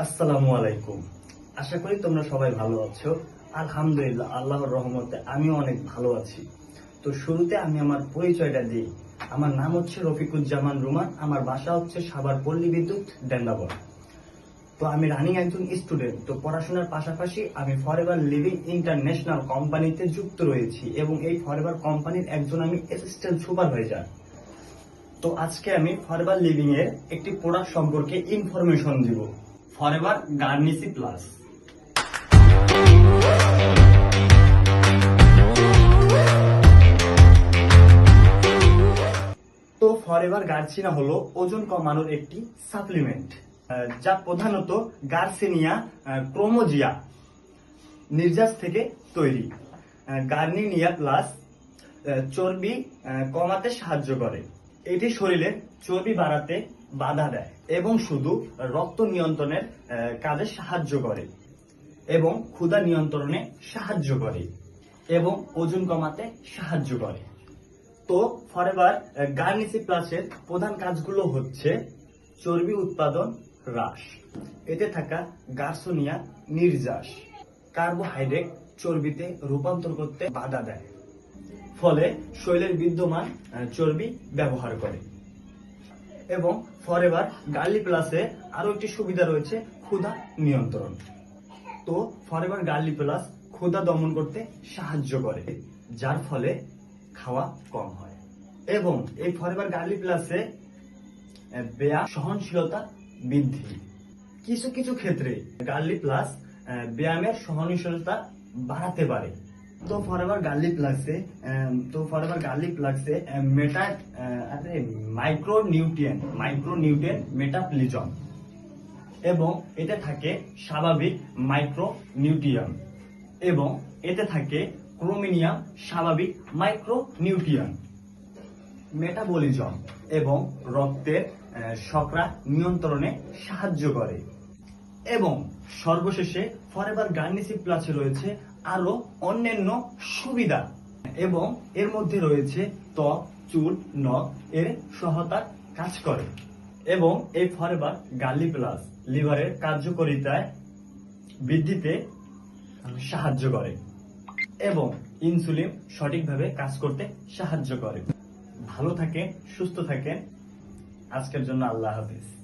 আসসালামু আলাইকুম। আশা করি তোমরা সবাই ভালো আছো। আলহামদুলিল্লাহ, আল্লাহর রহমতে আমিও অনেক ভালো আছি। তো শুরুতে আমি আমার পরিচয়টা দিই। আমার নাম হচ্ছে রফিকুজ্জামান রুমান, আমার বাসা হচ্ছে সাভার পল্লী বিদ্যুৎ ডেন্ডাবর তো আমি রানিং একজন স্টুডেন্ট তো পড়াশোনার পাশাপাশি আমি ফরএভার লিভিং ইন্টারন্যাশনাল কোম্পানিতে যুক্ত রয়েছি এবং এই ফরএভার কোম্পানির একজন আমি অ্যাসিস্ট্যান্ট সুপারভাইজার তো আজকে আমি ফরএভার লিভিং এর একটি প্রোডাক্ট সম্পর্কে ইনফরমেশন দিব। ফরএভার গার্নিসি প্লাস তো ফরএভার গার্সিনা হলো ওজন কমানোর একটি সাপ্লিমেন্ট যা প্রধানত গার্সিনিয়া ক্রোমোজিয়া নির্যাস থেকে তৈরি। গার্নিনিয়া প্লাস চর্বি কমাতে সাহায্য করে। এটি শরীরে চর্বি বাড়াতে বাধা দেয় এবং শুধু রক্ত নিয়ন্ত্রণের কাজে সাহায্য করে এবং ক্ষুধা নিয়ন্ত্রণে সাহায্য করে এবং ওজন কমাতে সাহায্য করে। তো ফরএভার গার্নিসি প্লাসের প্রধান কাজগুলো হচ্ছে চর্বি উৎপাদন হ্রাস। এতে থাকা গার্সোনিয়া নির্যাস। কার্বোহাইড্রেট চর্বিতে রূপান্তর করতে বাধা দেয়। ফলে শরীরের বিদ্যমান চর্বি ব্যবহার করে। এবং ফরএভার গার্লি প্লাসে আরও একটি সুবিধা রয়েছে ক্ষুধা নিয়ন্ত্রণ। তো ফরএভার গার্লি প্লাস ক্ষুধা দমন করতে সাহায্য করে যার ফলে খাওয়া কম হয়। এবং এই ফরএভার গার্লি প্লাসে আহ, সহনশীলতা বৃদ্ধি। কিছু কিছু ক্ষেত্রে গার্লি প্লাস ব্যায়ামের সহনশীলতা বাড়াতে পারে। তো ফরএভার গার্লিক লাগছে তো ফরএভার গার্লিক প্লাসে মেটা আরে micro nutrient micro nutrient metabolism এবং এতে থাকে স্বাভাবিক মাইক্রো নিউট্রিয়াম এবং এতে থাকে ক্রোমিনিয়াম স্বাভাবিক মাইক্রো নিউট্রিয়াম মেটাবলিজম এবং রক্তের শকরা নিয়ন্ত্রণে সাহায্য করে। এবং সর্বশেষে ফরএভার গার্নিসি প্লাসে রয়েছে আরও অন্যান্য সুবিধা এবং এর মধ্যে রয়েছে ত্বক, চুল, নখ এর সহায়তার কাজ করে। এবং এই ফরএভার গার্লি প্লাস লিভারের কার্যকারিতায় বৃদ্ধিতে সাহায্য করে এবং ইনসুলিন সঠিকভাবে কাজ করতে সাহায্য করে। ভালো থাকেন, সুস্থ থাকেন। আজকের জন্য আল্লাহ হাফিজ।